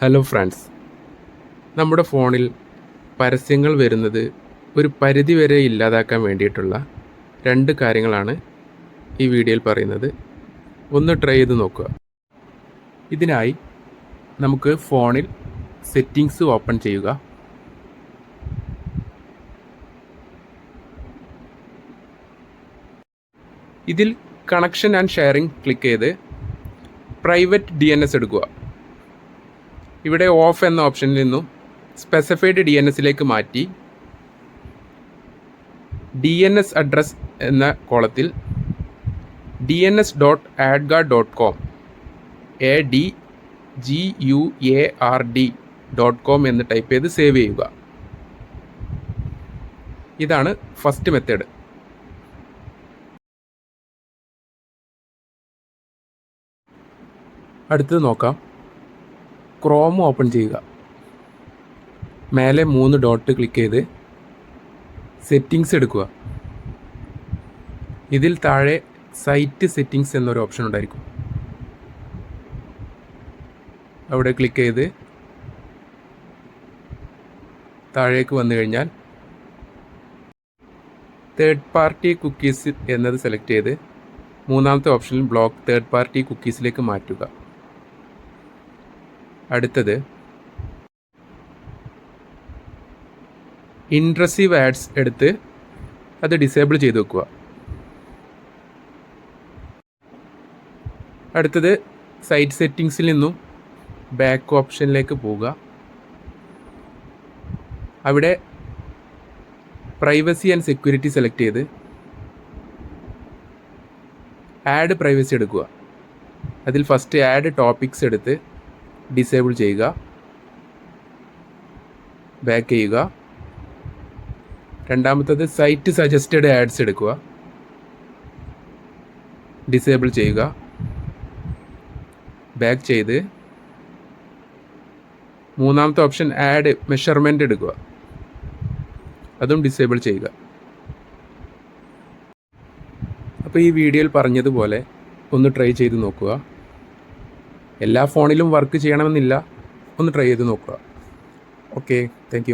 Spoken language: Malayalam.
ഹലോ ഫ്രണ്ട്സ് നമ്മുടെ ഫോണിൽ പരസ്യങ്ങൾ വരുന്നത് ഒരു പരിധി വരെ ഇല്ലാതാക്കാൻ വേണ്ടിയിട്ടുള്ള രണ്ട് കാര്യങ്ങളാണ് ഈ വീഡിയോയിൽ പറയുന്നത്. ഒന്ന് ട്രൈ ചെയ്ത് നോക്കുക. ഇതിനായി നമുക്ക് ഫോണിൽ സെറ്റിങ്സ് ഓപ്പൺ ചെയ്യുക. ഇതിൽ കണക്ഷൻ ആൻഡ് ഷെയറിംഗ് ക്ലിക്ക് ചെയ്ത് പ്രൈവറ്റ് ഡി എടുക്കുക. ഇവിടെ ഓഫ് എന്ന ഓപ്ഷനിൽ നിന്നും സ്പെസിഫൈഡ് ഡി എൻ എസിലേക്ക് മാറ്റി ഡി എൻ എസ് അഡ്രസ് എന്ന കോളത്തിൽ D N S dot AdGuard dot com A D G U A R D dot com എന്ന് ടൈപ്പ് ചെയ്ത് സേവ് ചെയ്യുക. ഇതാണ് ഫസ്റ്റ് മെത്തേഡ് അടുത്തത് നോക്കാം. ക്രോം ഓപ്പൺ ചെയ്യുക. മേലെ മൂന്ന് ഡോട്ട് ക്ലിക്ക് ചെയ്ത് സെറ്റിങ്സ് എടുക്കുക. ഇതിൽ താഴെ സൈറ്റ് സെറ്റിങ്സ് എന്നൊരു ഓപ്ഷൻ ഉണ്ടായിരിക്കും. അവിടെ ക്ലിക്ക് ചെയ്ത് താഴേക്ക് വന്നു കഴിഞ്ഞാൽ തേർഡ് പാർട്ടി കുക്കീസ് എന്നത് സെലക്ട് ചെയ്ത് മൂന്നാമത്തെ ഓപ്ഷനിൽ ബ്ലോക്ക് തേർഡ് പാർട്ടി കുക്കീസിലേക്ക് മാറ്റുക. അടുത്തത്. ഇൻട്രസീവ് ആഡ്സ് എടുത്ത് അത് ഡിസേബിൾ ചെയ്ത് വെക്കുക. അടുത്തത് സൈറ്റ് സെറ്റിങ്സിൽ നിന്നും ബാക്ക് ഓപ്ഷനിലേക്ക് പോവുക. അവിടെ പ്രൈവസി ആൻഡ് സെക്യൂരിറ്റി സെലക്ട് ചെയ്ത് ആഡ് പ്രൈവസി എടുക്കുക. അതിൽ ഫസ്റ്റ് ആഡ് ടോപ്പിക്സ് എടുത്ത് ഡിസേബിൾ ചെയ്യുക. ബാക്ക് ചെയ്യുക. രണ്ടാമത്തത് സൈറ്റ് സജസ്റ്റഡ് ആഡ്സ് എടുക്കുക. ഡിസേബിൾ ചെയ്യുക. ബാക്ക് ചെയ്ത്. മൂന്നാമത്തെ ഓപ്ഷൻ ആഡ് മെഷർമെന്റ് എടുക്കുക. അതും ഡിസേബിൾ ചെയ്യുക. അപ്പോൾ ഈ വീഡിയോയിൽ പറഞ്ഞതുപോലെ ഒന്ന് ട്രൈ ചെയ്ത് നോക്കുക. എല്ലാ ഫോണിലും വർക്ക് ചെയ്യണമെന്നില്ല ഒന്ന് ട്രൈ ചെയ്ത് നോക്കുക. Okay thank